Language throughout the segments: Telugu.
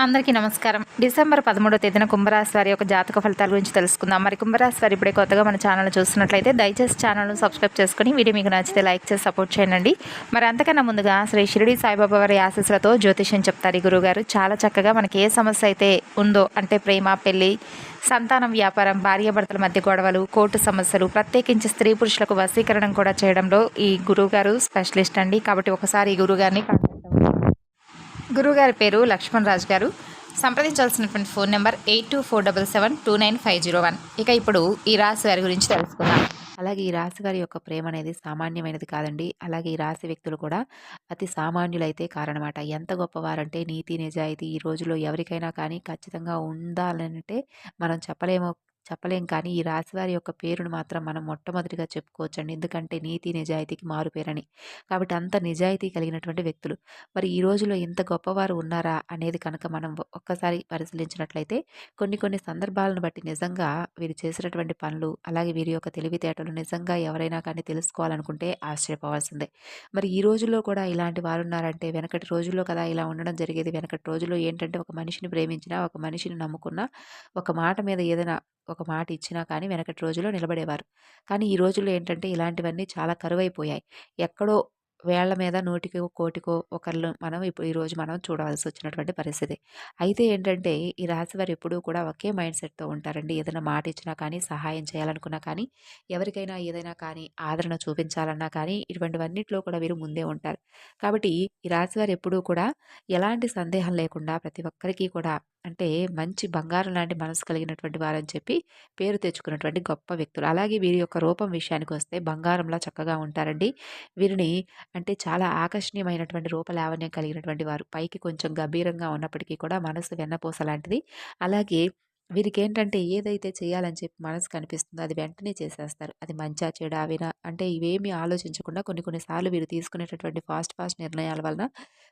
అందరికీ నమస్కారం. డిసెంబర్ పదమూడో తేదీన కుంభరాశి వారి యొక్క జాతక ఫలితాల గురించి తెలుసుకుందాం. మరి కుంభరాశి వారి ఇప్పుడే కొత్తగా మన ఛానల్ చూస్తున్నట్లయితే దయచేసి ఛానల్ను సబ్స్క్రైబ్ చేసుకుని వీడియో మీకు నచ్చితే లైక్ చేసి సపోర్ట్ చేయండి. మరి అంతకన్నా ముందుగా శ్రీ షిరిడి సాయిబాబా వారి ఆశీస్సులతో జ్యోతిష్యం చెప్తారు ఈ గురుగారు చాలా చక్కగా మనకి ఏ సమస్య అయితే ఉందో అంటే ప్రేమ పెళ్ళి సంతానం వ్యాపారం భార్యాభర్తల మధ్య గొడవలు కోర్టు సమస్యలు ప్రత్యేకించి స్త్రీ పురుషులకు వశీకరణం కూడా చేయడంలో ఈ గురువుగారు స్పెషలిస్ట్ అండి. కాబట్టి ఒకసారి ఈ గురుగారిని గురుగారి పేరు లక్ష్మణ్ రాజు గారు. సంప్రదించాల్సినటువంటి phone number eight two four double seven two nine five zero one. ఇక ఇప్పుడు ఈ రాశి వారి గురించి తెలుసుకుందాం. అలాగే ఈ రాశి వారి యొక్క ప్రేమ అనేది సామాన్యమైనది కాదండి. అలాగే ఈ రాశి వ్యక్తులు కూడా అతి సామాన్యులైతే కారణమాట ఎంత గొప్పవారంటే నీతి నిజాయితీ ఈ రోజులో ఎవరికైనా కానీ ఖచ్చితంగా ఉండాలంటే మనం చెప్పలేము. చెప్పలేం. కానీ ఈ రాశివారి యొక్క పేరును మాత్రం మనం మొట్టమొదటిగా చెప్పుకోవచ్చండి. ఎందుకంటే నీతి నిజాయితీకి మారుపేరని కాబట్టి అంత నిజాయితీ కలిగినటువంటి వ్యక్తులు. మరి ఈ రోజులో ఇంత గొప్పవారు ఉన్నారా అనేది కనుక మనం ఒక్కసారి పరిశీలించినట్లయితే కొన్ని కొన్ని సందర్భాలను బట్టి నిజంగా వీరు చేసినటువంటి పనులు అలాగే వీరి యొక్క తెలివితేటలు నిజంగా ఎవరైనా కానీ తెలుసుకోవాలనుకుంటే ఆశ్చర్యపోవాల్సిందే. మరి ఈ రోజుల్లో కూడా ఇలాంటి వారు ఉన్నారంటే వెనకటి రోజుల్లో కదా ఇలా ఉండడం జరిగేది. వెనకటి రోజుల్లో ఏంటంటే ఒక మనిషిని ప్రేమించినా ఒక మనిషిని నమ్ముకున్న ఒక మాట మీద ఏదైనా ఒక మాట ఇచ్చినా కానీ వెనకటి రోజుల్లో నిలబడేవారు. కానీ ఈ రోజుల్లో ఏంటంటే ఇలాంటివన్నీ చాలా కరువైపోయాయి. ఎక్కడో వేళ్ళ మీద నూటికో కోటికో ఒకళ్ళు మనం ఇప్పుడు ఈరోజు మనం చూడవలసి వచ్చినటువంటి పరిస్థితి. అయితే ఏంటంటే ఈ రాశి వారు ఎప్పుడూ కూడా ఒకే మైండ్ సెట్తో ఉంటారండి. ఏదైనా మాట ఇచ్చినా కానీ సహాయం చేయాలనుకున్నా కానీ ఎవరికైనా ఏదైనా కానీ ఆదరణ చూపించాలన్నా కానీ ఇటువంటివన్నిట్లో కూడా వీరు ముందే ఉంటారు. కాబట్టి ఈ రాశి వారు ఎప్పుడూ కూడా ఎలాంటి సందేహం లేకుండా ప్రతి ఒక్కరికి కూడా అంటే మంచి బంగారం లాంటి మనసు కలిగినటువంటి వారని చెప్పి పేరు తెచ్చుకున్నటువంటి గొప్ప వ్యక్తులు. అలాగే వీరి యొక్క రూపం విషయానికి వస్తే బంగారంలా చక్కగా ఉంటారండి. వీరిని అంటే చాలా ఆకర్షణీయమైనటువంటి రూపలావణ్యం కలిగినటువంటి వారు. పైకి కొంచెం గంభీరంగా ఉన్నప్పటికీ కూడా మనసు వెన్నపూస లాంటిది. అలాగే వీరికి ఏంటంటే ఏదైతే చేయాలని చెప్పి మనసు కనిపిస్తుందో అది వెంటనే చేసేస్తారు. అది మంచా చెడా వినా అంటే ఇవేమీ ఆలోచించకుండా కొన్ని కొన్నిసార్లు వీరు తీసుకునేటటువంటి ఫాస్ట్ ఫాస్ట్ నిర్ణయాల వలన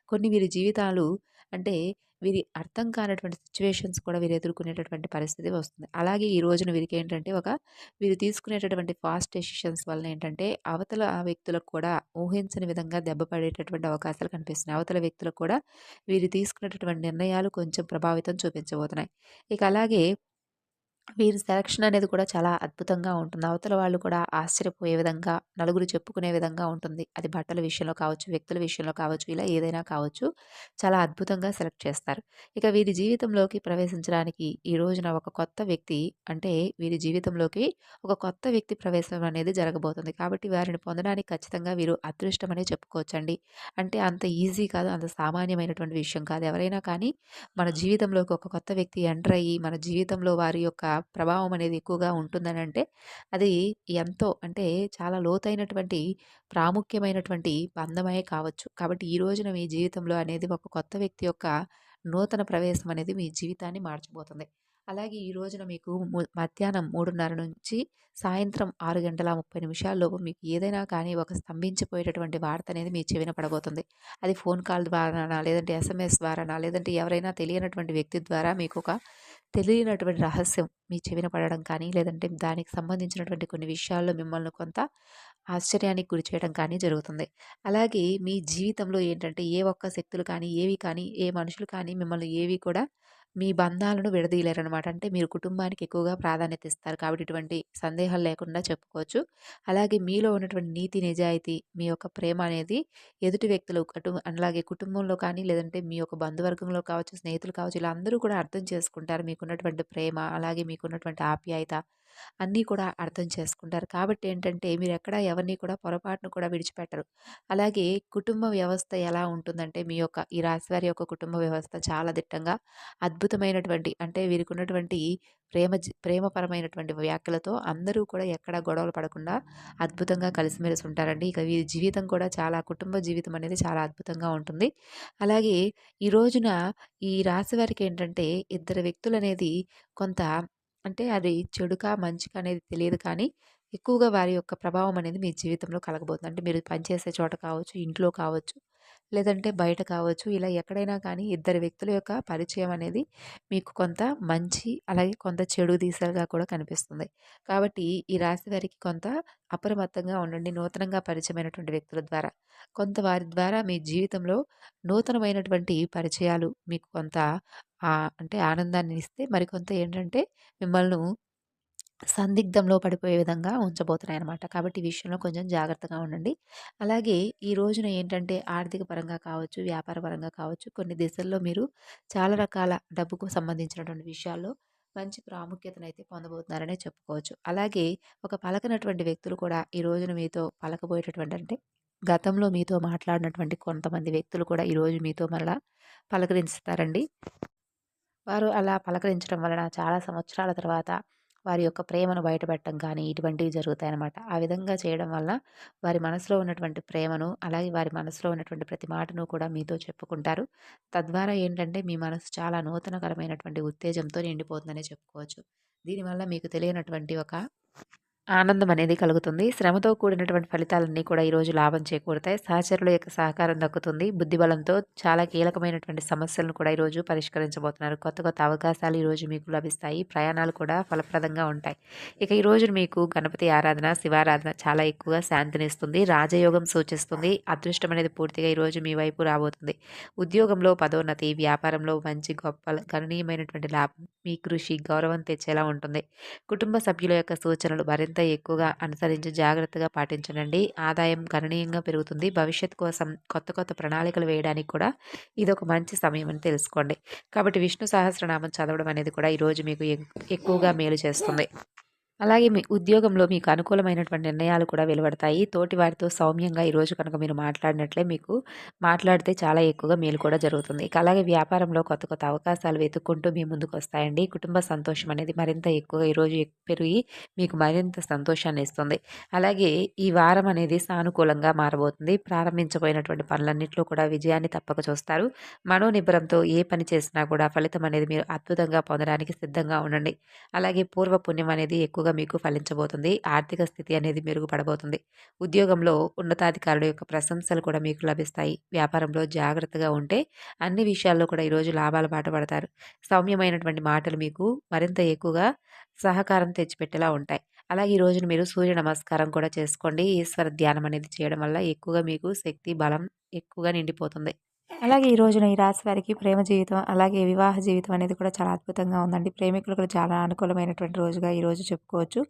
కొన్ని వీరి జీవితాలు అంటే వీరి అర్థం కానటువంటి సిచ్యువేషన్స్ కూడా వీరు ఎదుర్కొనేటటువంటి పరిస్థితి వస్తుంది. అలాగే ఈ రోజున వీరికి ఏంటంటే ఒక వీరు తీసుకునేటటువంటి ఫాస్ట్ డెసిషన్స్ వలన ఏంటంటే అవతల వ్యక్తులకు కూడా ఊహించని విధంగా దెబ్బపడేటటువంటి అవకాశాలు కనిపిస్తున్నాయి. అవతల వ్యక్తులకు కూడా వీరు తీసుకునేటటువంటి నిర్ణయాలు కొంచెం ప్రభావితం చూపించబోతున్నాయి. ఇక అలాగే వీరి సెలక్షన్ అనేది కూడా చాలా అద్భుతంగా ఉంటుంది. అవతల వాళ్ళు కూడా ఆశ్చర్యపోయే విధంగా నలుగురు చెప్పుకునే విధంగా ఉంటుంది. అది బట్టల విషయంలో కావచ్చు వ్యక్తుల విషయంలో కావచ్చు ఇలా ఏదైనా కావచ్చు చాలా అద్భుతంగా సెలెక్ట్ చేస్తారు. ఇక వీరి జీవితంలోకి ప్రవేశించడానికి ఈ రోజున ఒక కొత్త వ్యక్తి అంటే వీరి జీవితంలోకి ఒక కొత్త వ్యక్తి ప్రవేశం అనేది జరగబోతుంది. కాబట్టి వారిని పొందడానికి ఖచ్చితంగా వీరు అదృష్టం అనే చెప్పుకోవచ్చండి. అంటే అంత ఈజీ కాదు అంత సామాన్యమైనటువంటి విషయం కాదు. ఎవరైనా కానీ మన జీవితంలోకి ఒక కొత్త వ్యక్తి ఎంటర్ అయ్యి మన జీవితంలో వారి యొక్క ప్రభావం అనేది ఎక్కువగా ఉంటుందని అంటే అది ఎంతో అంటే చాలా లోతైనటువంటి ప్రాముఖ్యమైనటువంటి బంధమే కావచ్చు. కాబట్టి ఈ రోజున మీ జీవితంలో అనేది ఒక కొత్త వ్యక్తి యొక్క నూతన ప్రవేశం అనేది మీ జీవితాన్ని మార్చిపోతుంది అలాగే ఈ రోజున మీకు మధ్యాహ్నం మూడున్నర నుంచి సాయంత్రం ఆరు గంటల ముప్పై నిమిషాల్లోపు మీకు ఏదైనా కానీ ఒక స్తంభించిపోయేటటువంటి వార్త అనేది మీ చెవిన పడబోతుంది. అది ఫోన్ కాల్ ద్వారానా లేదంటే ఎస్ఎంఎస్ ద్వారానా లేదంటే ఎవరైనా తెలియనటువంటి వ్యక్తి ద్వారా మీకు ఒక తెలియనటువంటి రహస్యం మీ చెవిన పడడం కానీ లేదంటే దానికి సంబంధించినటువంటి కొన్ని విషయాల్లో మిమ్మల్ని కొంత ఆశ్చర్యానికి గురి చేయడం కానీ జరుగుతుంది. అలాగే మీ జీవితంలో ఏంటంటే ఏ ఒక్క శక్తులు కానీ ఏవి కానీ ఏ మనుషులు కానీ మిమ్మల్ని ఏవి కూడా మీ బంధాలను విడదీయలేరనమాట అంటే మీరు కుటుంబానికి ఎక్కువగా ప్రాధాన్యత ఇస్తారు కాబట్టి ఇటువంటి సందేహాలు లేకుండా చెప్పుకోవచ్చు. అలాగే మీలో ఉన్నటువంటి నీతి నిజాయితీ మీ యొక్క ప్రేమ అనేది ఎదుటి వ్యక్తులు కుటుంబ అలాగే కుటుంబంలో కానీ లేదంటే మీ యొక్క బంధువర్గంలో కావచ్చు స్నేహితులు కావచ్చు ఇలా అందరూ కూడా అర్థం చేసుకుంటారు. మీకున్నటువంటి ప్రేమ అలాగే మీకున్నటువంటి ఆప్యాయత అన్నీ కూడా అర్థం చేసుకుంటారు. కాబట్టి ఏంటంటే మీరు ఎక్కడ ఎవరిని కూడా పొరపాటును కూడా విడిచిపెట్టరు. అలాగే కుటుంబ వ్యవస్థ ఎలా ఉంటుందంటే మీ యొక్క ఈ రాశివారి యొక్క కుటుంబ వ్యవస్థ చాలా దిట్టంగా అద్భుతమైనటువంటి అంటే వీరికి ఉన్నటువంటి ప్రేమ ప్రేమపరమైనటువంటి వ్యాఖ్యలతో అందరూ కూడా ఎక్కడ గొడవలు పడకుండా అద్భుతంగా కలిసిమెలిసి ఉంటారండి. ఇక వీరి జీవితం కూడా చాలా కుటుంబ జీవితం అనేది చాలా అద్భుతంగా ఉంటుంది. అలాగే ఈ రోజున ఈ రాశి వారికి ఏంటంటే ఇద్దరు వ్యక్తులు అనేది కొంత అంటే అది చెడుక మంచిగా అనేది తెలియదు కానీ ఎక్కువగా వారి యొక్క ప్రభావం అనేది మీ జీవితంలో కలగబోతుంది. అంటే మీరు పనిచేసే చోట కావచ్చు ఇంట్లో కావచ్చు లేదంటే బయట కావచ్చు. ఇలా ఎక్కడైనా కానీ ఇద్దరు వ్యక్తుల యొక్క పరిచయం అనేది మీకు కొంత మంచి అలాగే కొంత చెడు దిశగా కూడా కనిపిస్తుంది. కాబట్టి ఈ రాశి వారికి కొంత అప్రమత్తంగా ఉండండి. నూతనంగా పరిచయమైనటువంటి వ్యక్తుల ద్వారా. కొంత వారి ద్వారా మీ జీవితంలో నూతనమైనటువంటి పరిచయాలు మీకు కొంత అంటే ఆనందాన్ని ఇస్తే మరికొంత ఏంటంటే మిమ్మల్ని సందిగ్ధంలో పడిపోయే విధంగా ఉంచబోతున్నాయి అనమాట కాబట్టి ఈ విషయంలో కొంచెం జాగ్రత్తగా ఉండండి. అలాగే ఈ రోజున ఏంటంటే ఆర్థిక పరంగా కావచ్చు, వ్యాపార పరంగా కావచ్చు కొన్ని దిశల్లో మీరు చాలా రకాల డబ్బుకు సంబంధించినటువంటి విషయాల్లో మంచి ప్రాముఖ్యతను అయితే పొందబోతున్నారనే చెప్పుకోవచ్చు. అలాగే ఒక పలకనటువంటి వ్యక్తులు కూడా ఈ రోజున మీతో పలకబోయేటటువంటి అంటే గతంలో మీతో మాట్లాడినటువంటి కొంతమంది వ్యక్తులు కూడా ఈరోజు మీతో మరలా పలకరించుతారండి వారు అలా పలకరించడం వలన చాలా సంవత్సరాల తర్వాత వారి యొక్క ప్రేమను బయటపెట్టడం కానీ ఇటువంటివి జరుగుతాయన్నమాట. ఆ విధంగా చేయడం వల్ల వారి మనసులో ఉన్నటువంటి ప్రేమను, అలాగే వారి మనసులో ఉన్నటువంటి ప్రతి మాటను కూడా మీతో చెప్పుకుంటారు. తద్వారా ఏంటంటే మీ మనసు చాలా నూతనకరమైనటువంటి ఉత్తేజంతో నిండిపోతుందనే చెప్పుకోవచ్చు. దీనివల్ల మీకు తెలియనటువంటి ఒక ఆనందం అనేది కలుగుతుంది. శ్రమతో కూడినటువంటి ఫలితాలన్నీ కూడా ఈరోజు లాభం చేకూరుతాయి. సహచరుల యొక్క సహకారం దక్కుతుంది. బుద్ధిబలంతో చాలా కీలకమైనటువంటి సమస్యలను కూడా ఈరోజు పరిష్కరించబోతున్నారు. కొత్త కొత్త అవకాశాలు ఈరోజు మీకు లభిస్తాయి. ప్రయాణాలు కూడా ఫలప్రదంగా ఉంటాయి. ఇక ఈ రోజు మీకు గణపతి ఆరాధన, శివారాధన చాలా ఎక్కువగా శాంతినిస్తుంది. రాజయోగం సూచిస్తుంది. అదృష్టం అనేది పూర్తిగా ఈరోజు మీ వైపు రాబోతుంది. ఉద్యోగంలో పదోన్నతి, వ్యాపారంలో మంచి గొప్ప గణనీయమైనటువంటి లాభం, మీ కృషి గౌరవం తెచ్చేలా ఉంటుంది. కుటుంబ సభ్యుల యొక్క సూచనలు మరింత ఎక్కువగా అనుసరించి జాగ్రత్తగా పాటించనండి ఆదాయం గణనీయంగా పెరుగుతుంది. భవిష్యత్తు కోసం కొత్త కొత్త ప్రణాళికలు వేయడానికి కూడా ఇదొక మంచి సమయం అని తెలుసుకోండి. కాబట్టి విష్ణు సహస్రనామం చదవడం అనేది కూడా ఈరోజు మీకు ఎక్ ఎక్కువగా మేలు చేస్తుంది. అలాగే మీ ఉద్యోగంలో మీకు అనుకూలమైనటువంటి నిర్ణయాలు కూడా వెలువడతాయి. తోటి వారితో సౌమ్యంగా ఈరోజు కనుక మీరు మాట్లాడినట్లే మీకు మాట్లాడితే చాలా ఎక్కువగా మేలు కూడా జరుగుతుంది. ఇక అలాగే వ్యాపారంలో కొత్త కొత్త అవకాశాలు వెతుక్కుంటూ మీ ముందుకు వస్తాయండి కుటుంబ సంతోషం అనేది మరింత ఎక్కువగా ఈరోజు పెరిగి మీకు మరింత సంతోషాన్ని ఇస్తుంది. అలాగే ఈ వారం అనేది సానుకూలంగా మారబోతుంది. ప్రారంభించబోయినటువంటి పనులన్నింటిలో కూడా విజయాన్ని తప్పక చూస్తారు. మనోనిబ్బరంతో ఏ పని చేసినా కూడా ఫలితం అనేది మీరు అద్భుతంగా పొందడానికి సిద్ధంగా ఉండండి. అలాగే పూర్వ పుణ్యం అనేది ఎక్కువగా మీకు ఫలించబోతుంది. ఆర్థిక స్థితి అనేది మెరుగుపడబోతుంది. ఉద్యోగంలో ఉన్నతాధికారుల యొక్క ప్రశంసలు కూడా మీకు లభిస్తాయి. వ్యాపారంలో జాగ్రత్తగా ఉంటే అన్ని విషయాల్లో కూడా ఈరోజు లాభాల బాట పడతారు. సౌమ్యమైనటువంటి మాటలు మీకు మరింత ఎక్కువగా సహకారం తెచ్చిపెట్టేలా ఉంటాయి. అలాగే ఈ రోజున మీరు సూర్య నమస్కారం కూడా చేసుకోండి. ఈశ్వర ధ్యానం అనేది చేయడం వల్ల ఎక్కువగా మీకు శక్తి, బలం ఎక్కువగా నిండిపోతుంది. అలాగే ఈ రోజున ఈ రాశి వారికి ప్రేమ జీవితం, అలాగే వివాహ జీవితం అనేది కూడా చాలా అద్భుతంగా ఉందండి. ప్రేమికులకు చాలా అనుకూలమైనటువంటి రోజుగా ఈరోజు చెప్పుకోవచ్చు.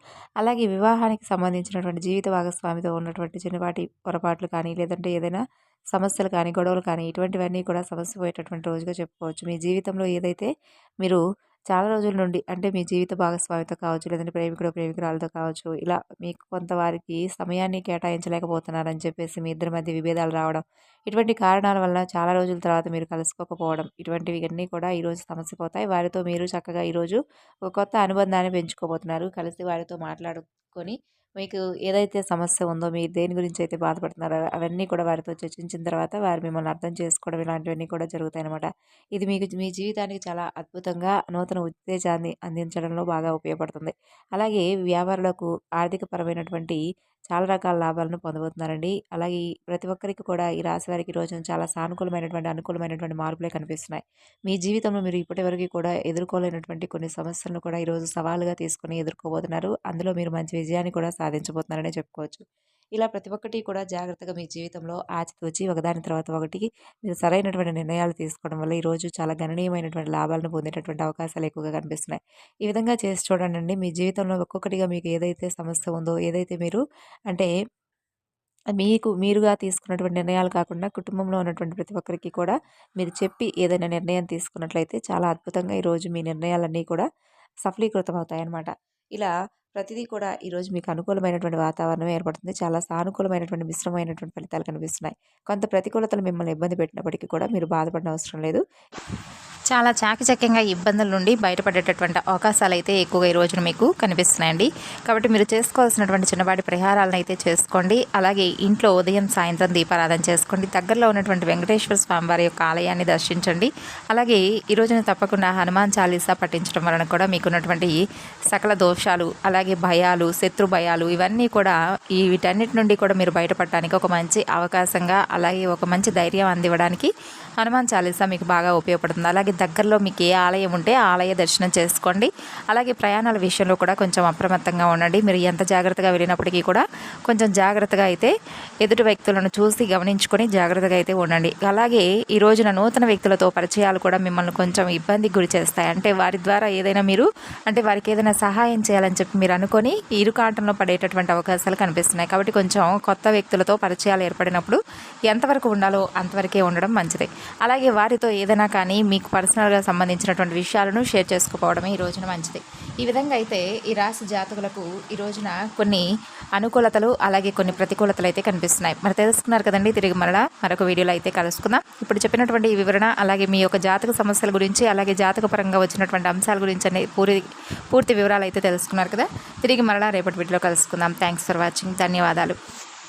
అలాగే వివాహానికి సంబంధించినటువంటి జీవిత భాగస్వామితో ఉన్నటువంటి చిన్నపాటి పొరపాట్లు కానీ, లేదంటే ఏదైనా సమస్యలు కానీ, గొడవలు కానీ ఇటువంటివన్నీ కూడా సమస్య పోయేటటువంటి రోజుగా చెప్పుకోవచ్చు. మీ జీవితంలో ఏదైతే మీరు చాలా రోజుల నుండి అంటే మీ జీవిత భాగస్వామితో కావచ్చు, లేదంటే ప్రేమికుడు ప్రేమికురాలతో కావచ్చు, ఇలా మీకు కొంత వారికి సమయాన్ని కేటాయించలేకపోతున్నారని చెప్పేసి మీ ఇద్దరి మధ్య విభేదాలు రావడం, ఇటువంటి కారణాల వల్ల చాలా రోజుల తర్వాత మీరు కలుసుకోకపోవడం, ఇటువంటివి అన్నీ కూడా ఈరోజు సమస్య పోతాయి. వారితో మీరు చక్కగా ఈరోజు ఒక కొత్త అనుబంధాన్ని పెంచుకోబోతున్నారు. కలిసి వారితో మాట్లాడుకొని మీకు ఏదైతే సమస్య ఉందో, మీరు దేని గురించి అయితే బాధపడుతున్నారో అవన్నీ కూడా వారితో చర్చించిన తర్వాత వారు మిమ్మల్ని అర్థం చేసుకోవడం ఇలాంటివన్నీ కూడా జరుగుతాయి అనమాట ఇది మీకు మీ జీవితానికి చాలా అద్భుతంగా నూతన ఉత్తేజాన్ని అందించడంలో బాగా ఉపయోగపడుతుంది. అలాగే వ్యాపారులకు ఆర్థికపరమైనటువంటి చాలా రకాల లాభాలను పొందబోతున్నారండి. అలాగే ప్రతి ఒక్కరికి కూడా ఈ రాశి వారికి రోజు చాలా సానుకూలమైనటువంటి, అనుకూలమైనటువంటి మార్పులే కనిపిస్తున్నాయి. మీ జీవితంలో మీరు ఇప్పటివరకు కూడా ఎదుర్కోలేనటువంటి కొన్ని సమస్యలను కూడా ఈరోజు సవాలుగా తీసుకొని ఎదుర్కోబోతున్నారు. అందులో మీరు మంచి విజయాన్ని కూడా సాధించబోతున్నారనే చెప్పుకోవచ్చు. ఇలా ప్రతి ఒక్కటి కూడా జాగ్రత్తగా మీ జీవితంలో ఆచితూచి ఒకదాని తర్వాత ఒకటి మీరు సరైనటువంటి నిర్ణయాలు తీసుకోవడం వల్ల ఈరోజు చాలా గణనీయమైనటువంటి లాభాలను పొందేటటువంటి అవకాశాలు ఎక్కువగా కనిపిస్తున్నాయి. ఈ విధంగా చేసి చూడండి మీ జీవితంలో ఒక్కొక్కటిగా మీకు ఏదైతే సమస్య ఉందో, ఏదైతే మీరు అంటే మీకు మీరుగా తీసుకున్నటువంటి నిర్ణయాలు కాకుండా కుటుంబంలో ఉన్నటువంటి ప్రతి ఒక్కరికి కూడా మీరు చెప్పి ఏదైనా నిర్ణయం తీసుకున్నట్లయితే చాలా అద్భుతంగా ఈరోజు మీ నిర్ణయాలన్నీ కూడా సఫలీకృతం అవుతాయన్నమాట. ఇలా ప్రతిదీ కూడా ఈరోజు మీకు అనుకూలమైనటువంటి వాతావరణం ఏర్పడుతుంది. చాలా సానుకూలమైనటువంటి మిశ్రమమైనటువంటి ఫలితాలు కనిపిస్తున్నాయి. కొంత ప్రతికూలతలు మిమ్మల్ని ఇబ్బంది పెట్టినప్పటికీ కూడా మీరు బాధపడిన అవసరం లేదు. చాలా చాకచక్యంగా ఇబ్బందుల నుండి బయటపడేటటువంటి అవకాశాలు అయితే ఎక్కువగా ఈ రోజున మీకు కనిపిస్తున్నాయండి. కాబట్టి మీరు చేసుకోవాల్సినటువంటి చిన్నపాటి పరిహారాలను అయితే చేసుకోండి. అలాగే ఇంట్లో ఉదయం, సాయంత్రం దీపారాధన చేసుకోండి. దగ్గరలో ఉన్నటువంటి వెంకటేశ్వర స్వామివారి యొక్క ఆలయాన్ని దర్శించండి. అలాగే ఈ రోజున తప్పకుండా హనుమాన్ చాలీసా పఠించడం వలన కూడా మీకున్నటువంటి సకల దోషాలు, అలాగే భయాలు, శత్రు భయాలు ఇవన్నీ కూడా ఈ వీటన్నిటి నుండి కూడా మీరు బయటపడటానికి ఒక మంచి అవకాశంగా, అలాగే ఒక మంచి ధైర్యం అందివ్వడానికి హనుమాన్ చాలీసా మీకు బాగా ఉపయోగపడుతుంది. అలాగే దగ్గరలో మీకు ఏ ఆలయం ఉంటే ఆలయ దర్శనం చేసుకోండి. అలాగే ప్రయాణాల విషయంలో కూడా కొంచెం అప్రమత్తంగా ఉండండి. మీరు ఎంత జాగ్రత్తగా వెళ్ళినప్పటికీ కూడా కొంచెం జాగ్రత్తగా అయితే ఎదుటి వ్యక్తులను చూసి గమనించుకొని జాగ్రత్తగా అయితే ఉండండి. అలాగే ఈ రోజున నూతన వ్యక్తులతో పరిచయాలు కూడా మిమ్మల్ని కొంచెం ఇబ్బందికి గురి చేస్తాయి. అంటే వారి ద్వారా ఏదైనా మీరు అంటే వారికి ఏదైనా సహాయం చేయాలని చెప్పి మీరు అనుకొని ఇరుకాటంలో పడేటటువంటి అవకాశాలు కనిపిస్తున్నాయి. కాబట్టి కొంచెం కొత్త వ్యక్తులతో పరిచయాలు ఏర్పడినప్పుడు ఎంతవరకు ఉండాలో అంతవరకే ఉండడం మంచిది. అలాగే వారితో ఏదైనా కానీ మీకు పర్సనల్గా సంబంధించినటువంటి విషయాలను షేర్ చేసుకోవడమే ఈ రోజున మంచిది. ఈ విధంగా అయితే ఈ రాశి జాతకులకు ఈ రోజున కొన్ని అనుకూలతలు అలాగే కొన్ని ప్రతికూలతలు అయితే కనిపిస్తున్నాయి. మరి తెలుసుకున్నారు కదండి తిరిగి మరలా మరొక వీడియోలో అయితే కలుసుకుందాం. ఇప్పుడు చెప్పినటువంటి ఈ వివరణ అలాగే మీ యొక్క జాతక సమస్యల గురించి అలాగే జాతక పరంగా వచ్చినటువంటి అంశాల గురించి అనే పూర్తి పూర్తి వివరాలు అయితే తెలుసుకున్నారు కదా. తిరిగి మరలా రేపటి వీడియోలో కలుసుకుందాం. థ్యాంక్స్ ఫర్ వాచింగ్ ధన్యవాదాలు.